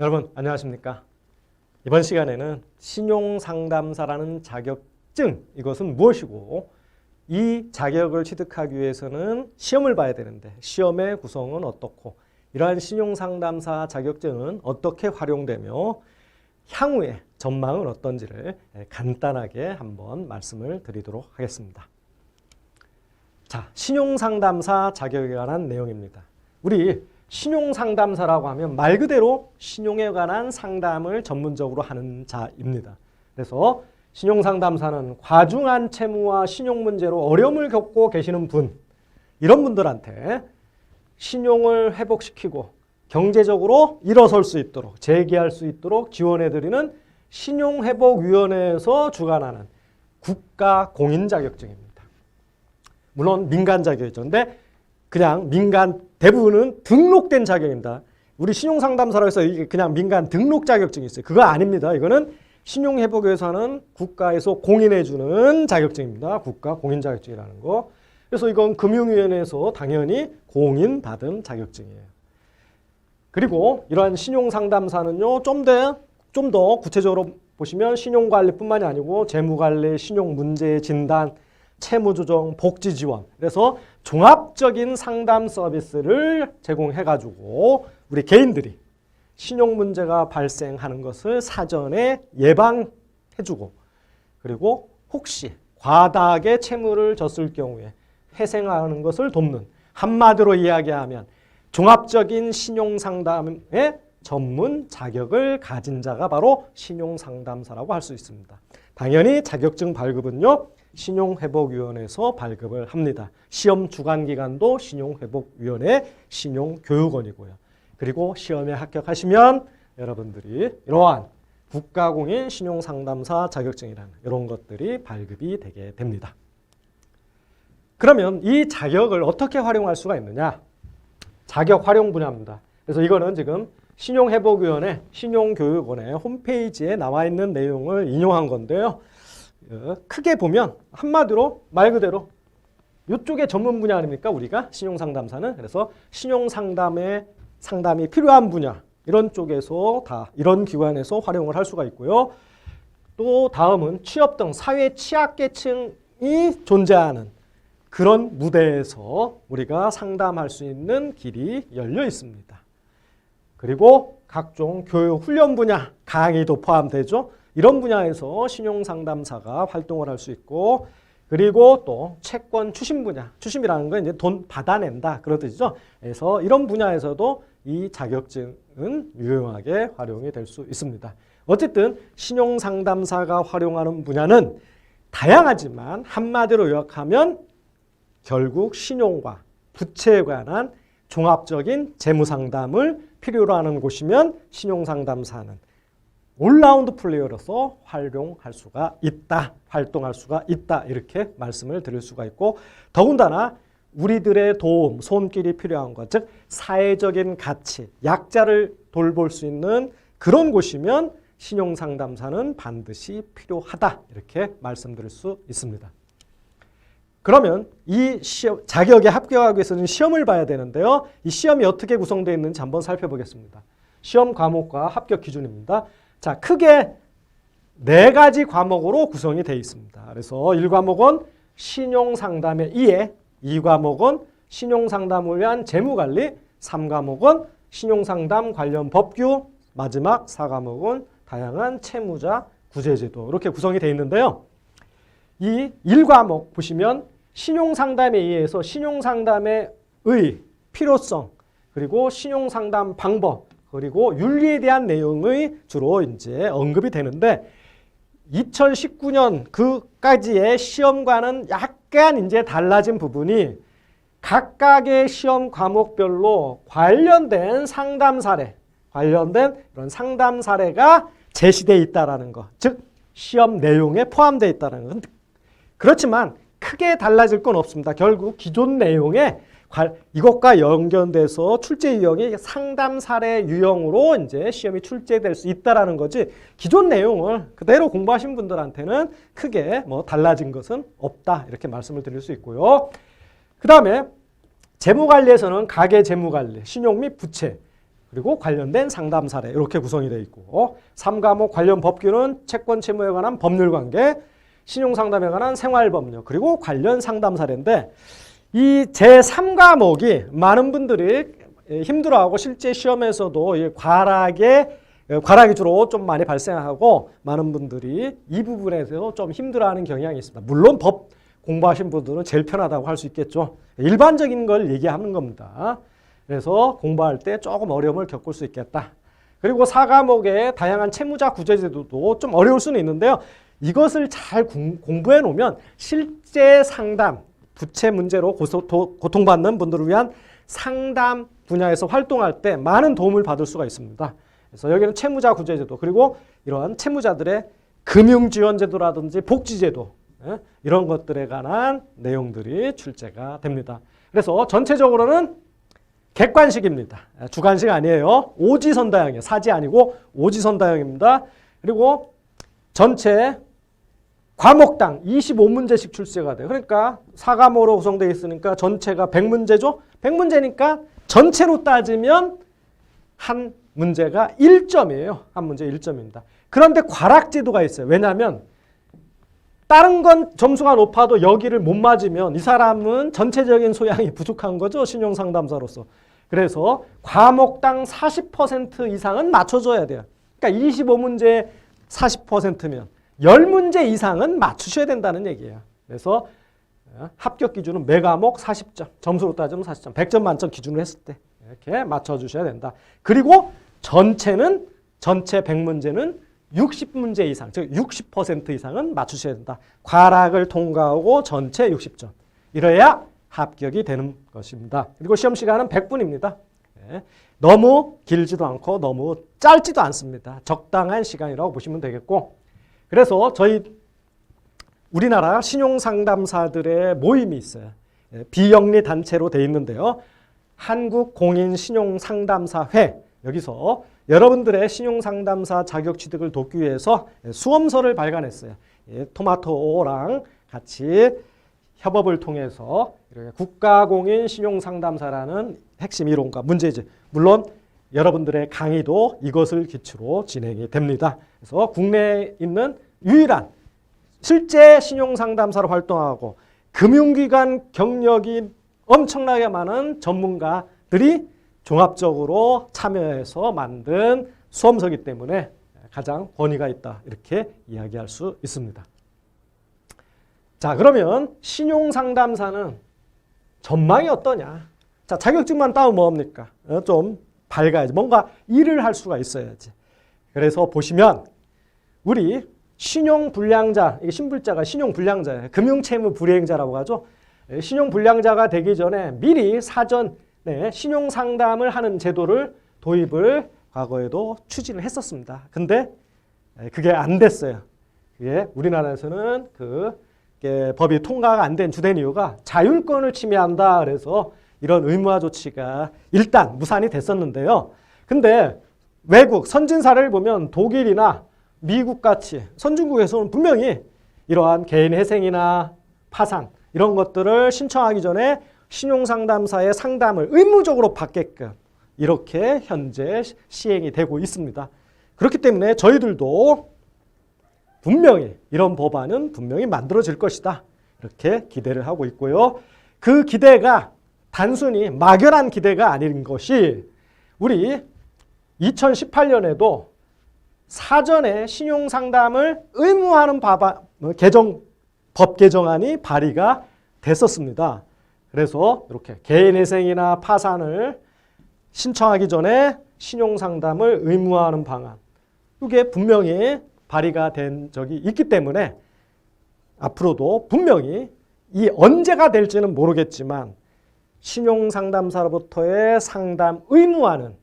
여러분 안녕하십니까? 이번 시간에는 신용상담사라는 자격증 이것은 무엇이고 이 자격을 취득하기 위해서는 시험을 봐야 되는데 시험의 구성은 어떻고 이러한 신용상담사 자격증은 어떻게 활용되며 향후의 전망은 어떤지를 간단하게 한번 말씀을 드리도록 하겠습니다. 자, 신용상담사 자격에 관한 내용입니다. 우리 신용상담사라고 하면 말 그대로 신용에 관한 상담을 전문적으로 하는 자입니다. 그래서 신용상담사는 과중한 채무와 신용 문제로 어려움을 겪고 계시는 분, 이런 분들한테 신용을 회복시키고 경제적으로 일어설 수 있도록 재기할 수 있도록 지원해드리는 신용회복위원회에서 주관하는 국가 공인 자격증입니다. 물론 민간 자격이죠. 근데 그냥 민간 대부분은 등록된 자격입니다. 우리 신용상담사로 해서 그냥 민간 등록 자격증이 있어요. 그거 아닙니다. 이거는 신용회복에서 하는 국가에서 공인해주는 자격증입니다. 국가 공인 자격증이라는 거. 그래서 이건 금융위원회에서 당연히 공인받은 자격증이에요. 그리고 이러한 신용상담사는요, 좀 더, 좀 더 구체적으로 보시면 신용관리뿐만이 아니고 재무관리, 신용문제 진단, 채무조정, 복지지원. 그래서 종합적인 상담 서비스를 제공해가지고 우리 개인들이 신용 문제가 발생하는 것을 사전에 예방해주고 그리고 혹시 과다하게 채무를 졌을 경우에 회생하는 것을 돕는 한마디로 이야기하면 종합적인 신용 상담의 전문 자격을 가진 자가 바로 신용 상담사라고 할 수 있습니다. 당연히 자격증 발급은요. 신용회복위원회에서 발급을 합니다. 시험 주관기관도 신용회복위원회 신용교육원이고요. 그리고 시험에 합격하시면 여러분들이 이러한 국가공인 신용상담사 자격증이라는 이런 것들이 발급이 되게 됩니다. 그러면 이 자격을 어떻게 활용할 수가 있느냐? 자격 활용 분야입니다. 그래서 이거는 지금 신용회복위원회 신용교육원의 홈페이지에 나와 있는 내용을 인용한 건데요. 어, 크게 보면 한마디로 말 그대로 이쪽에 전문 분야 아닙니까 우리가 신용상담사는 그래서 신용상담의 상담이 필요한 분야 이런 쪽에서 다 이런 기관에서 활용을 할 수가 있고요. 또 다음은 취업 등 사회 취약계층이 존재하는 그런 무대에서 우리가 상담할 수 있는 길이 열려 있습니다. 그리고 각종 교육 훈련 분야 강의도 포함되죠. 이런 분야에서 신용 상담사가 활동을 할 수 있고 그리고 또 채권 추심 분야, 추심이라는 건 이제 돈 받아낸다 그런 뜻이죠. 그래서 이런 분야에서도 이 자격증은 유용하게 활용이 될 수 있습니다. 어쨌든 신용 상담사가 활용하는 분야는 다양하지만 한마디로 요약하면 결국 신용과 부채에 관한 종합적인 재무 상담을 필요로 하는 곳이면 신용 상담사는 올라운드 플레이어로서 활용할 수가 있다, 활동할 수가 있다 이렇게 말씀을 드릴 수가 있고 더군다나 우리들의 도움, 손길이 필요한 것, 즉 사회적인 가치, 약자를 돌볼 수 있는 그런 곳이면 신용상담사는 반드시 필요하다 이렇게 말씀드릴 수 있습니다. 그러면 이 시험, 자격에 합격하기 위해서는 시험을 봐야 되는데요. 이 시험이 어떻게 구성되어 있는지 한번 살펴보겠습니다. 시험 과목과 합격 기준입니다. 자, 크게 네 가지 과목으로 구성이 되어 있습니다. 그래서 1과목은 신용상담의 이해, 2과목은 신용상담을 위한 재무관리, 3과목은 신용상담 관련 법규, 마지막 4과목은 다양한 채무자 구제제도 이렇게 구성이 되어 있는데요. 이 1과목 보시면 신용상담에 의해서 신용상담의 의, 필요성, 그리고 신용상담 방법, 그리고 윤리에 대한 내용의 주로 이제 언급이 되는데 2019년 그까지의 시험과는 약간 이제 달라진 부분이 각각의 시험 과목별로 관련된 상담 사례, 관련된 이런 상담 사례가 제시되어 있다라는 것. 즉 시험 내용에 포함되어 있다는 건 그렇지만 크게 달라질 건 없습니다. 결국 기존 내용에 이것과 연결돼서 출제 유형이 상담 사례 유형으로 이제 시험이 출제될 수 있다라는 거지 기존 내용을 그대로 공부하신 분들한테는 크게 뭐 달라진 것은 없다 이렇게 말씀을 드릴 수 있고요. 그 다음에 재무관리에서는 가계 재무관리, 신용 및 부채 그리고 관련된 상담 사례 이렇게 구성이 되어 있고 3과목 관련 법규는 채권 채무에 관한 법률 관계, 신용 상담에 관한 생활 법률 그리고 관련 상담 사례인데 이 제3과목이 많은 분들이 힘들어하고 실제 시험에서도 이 과락에 과락이 주로 좀 많이 발생하고 많은 분들이 이 부분에서 좀 힘들어하는 경향이 있습니다. 물론 법 공부하신 분들은 제일 편하다고 할 수 있겠죠. 일반적인 걸 얘기하는 겁니다. 그래서 공부할 때 조금 어려움을 겪을 수 있겠다. 그리고 4과목의 다양한 채무자 구제 제도도 좀 어려울 수는 있는데요. 이것을 잘 공부해 놓으면 실제 상담, 부채 문제로 고통받는 분들을 위한 상담 분야에서 활동할 때 많은 도움을 받을 수가 있습니다. 그래서 여기는 채무자 구제제도 그리고 이러한 채무자들의 금융지원제도라든지 복지제도 예, 이런 것들에 관한 내용들이 출제가 됩니다. 그래서 전체적으로는 객관식입니다. 예, 주관식 아니에요. 오지선다형이에요. 사지 아니고 오지선다형입니다. 그리고 전체 과목당 25문제씩 출제가 돼요. 그러니까 4과목으로 구성되어 있으니까 전체가 100문제죠. 100문제니까 전체로 따지면 한 문제가 1점이에요. 한 문제 1점입니다. 그런데 과락제도가 있어요. 왜냐하면 다른 건 점수가 높아도 여기를 못 맞으면 이 사람은 전체적인 소양이 부족한 거죠. 신용상담사로서. 그래서 과목당 40% 이상은 맞춰줘야 돼요. 그러니까 25문제 40%면 10문제 이상은 맞추셔야 된다는 얘기예요. 그래서 어, 합격 기준은 매 과목 40점, 점수로 따지면 40점, 100점 만점 기준으로 했을 때 이렇게 맞춰주셔야 된다. 그리고 전체는 전체 100문제는 60문제 이상, 즉 60% 이상은 맞추셔야 된다. 과락을 통과하고 전체 60점. 이래야 합격이 되는 것입니다. 그리고 시험 시간은 100분입니다. 네. 너무 길지도 않고 너무 짧지도 않습니다. 적당한 시간이라고 보시면 되겠고 그래서 저희 우리나라 신용상담사들의 모임이 있어요. 예, 비영리 단체로 돼 있는데요. 한국공인신용상담사회 여기서 여러분들의 신용상담사 자격 취득을 돕기 위해서 수험서를 발간했어요. 예, 토마토랑 같이 협업을 통해서 국가공인 신용상담사라는 핵심 이론과 문제집 물론 여러분들의 강의도 이것을 기초로 진행이 됩니다. 그래서 국내에 있는 유일한 실제 신용상담사로 활동하고 금융기관 경력이 엄청나게 많은 전문가들이 종합적으로 참여해서 만든 수험서기 때문에 가장 권위가 있다 이렇게 이야기할 수 있습니다. 자 그러면 신용상담사는 전망이 어떠냐? 자 자격증만 따면 뭐합니까? 어, 좀 밝아야지. 뭔가 일을 할 수가 있어야지. 그래서 보시면 우리 신용불량자, 신불자가 신용불량자예요. 금융채무 불이행자라고 하죠. 예, 신용불량자가 되기 전에 미리 사전 네, 신용상담을 하는 제도를 도입을 과거에도 추진을 했었습니다. 근데 예, 그게 안 됐어요. 그게 우리나라에서는 그 법이 통과가 안 된 주된 이유가 자율권을 침해한다. 그래서 이런 의무화 조치가 일단 무산이 됐었는데요. 근데 외국 선진사를 보면 독일이나 미국 같이 선진국에서는 분명히 이러한 개인 회생이나 파산 이런 것들을 신청하기 전에 신용상담사의 상담을 의무적으로 받게끔 이렇게 현재 시행이 되고 있습니다. 그렇기 때문에 저희들도 분명히 이런 법안은 분명히 만들어질 것이다. 이렇게 기대를 하고 있고요. 그 기대가 단순히 막연한 기대가 아닌 것이 우리 2018년에도 사전에 신용 상담을 의무화하는 바바, 뭐 개정 법 개정안이 발의가 됐었습니다. 그래서 이렇게 개인회생이나 파산을 신청하기 전에 신용 상담을 의무화하는 방안 이게 분명히 발의가 된 적이 있기 때문에 앞으로도 분명히 이 언제가 될지는 모르겠지만 신용 상담사로부터의 상담 의무화는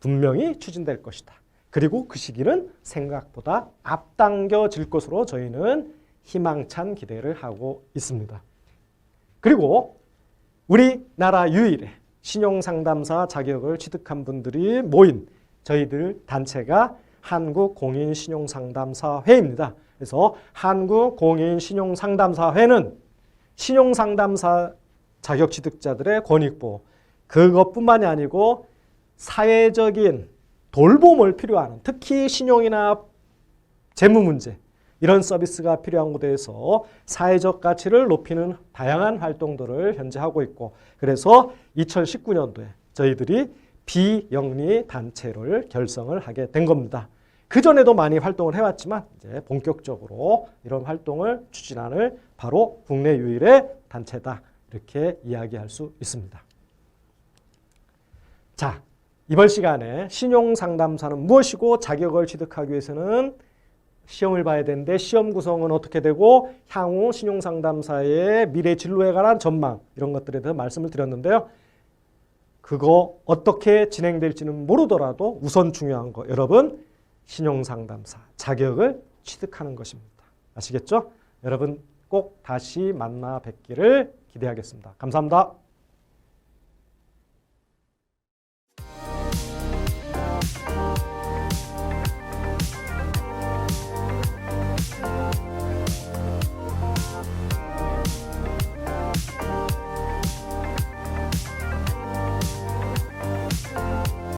분명히 추진될 것이다. 그리고 그 시기는 생각보다 앞당겨질 것으로 저희는 희망찬 기대를 하고 있습니다. 그리고 우리나라 유일의 신용상담사 자격을 취득한 분들이 모인 저희들 단체가 한국공인신용상담사회입니다. 그래서 한국공인신용상담사회는 신용상담사 자격 취득자들의 권익보 그것뿐만이 아니고 사회적인 돌봄을 필요하는 특히 신용이나 재무 문제 이런 서비스가 필요한 곳에서 사회적 가치를 높이는 다양한 활동들을 현재 하고 있고 그래서 2019년도에 저희들이 비영리 단체를 결성을 하게 된 겁니다. 그 전에도 많이 활동을 해왔지만 이제 본격적으로 이런 활동을 추진하는 바로 국내 유일의 단체다 이렇게 이야기할 수 있습니다. 자 이번 시간에 신용 상담사는 무엇이고 자격을 취득하기 위해서는 시험을 봐야 되는데 시험 구성은 어떻게 되고 향후 신용 상담사의 미래 진로에 관한 전망 이런 것들에 대해서 말씀을 드렸는데요. 그거 어떻게 진행될지는 모르더라도 우선 중요한 거 여러분 신용 상담사 자격을 취득하는 것입니다. 아시겠죠? 여러분 꼭 다시 만나 뵙기를 기대하겠습니다. 감사합니다.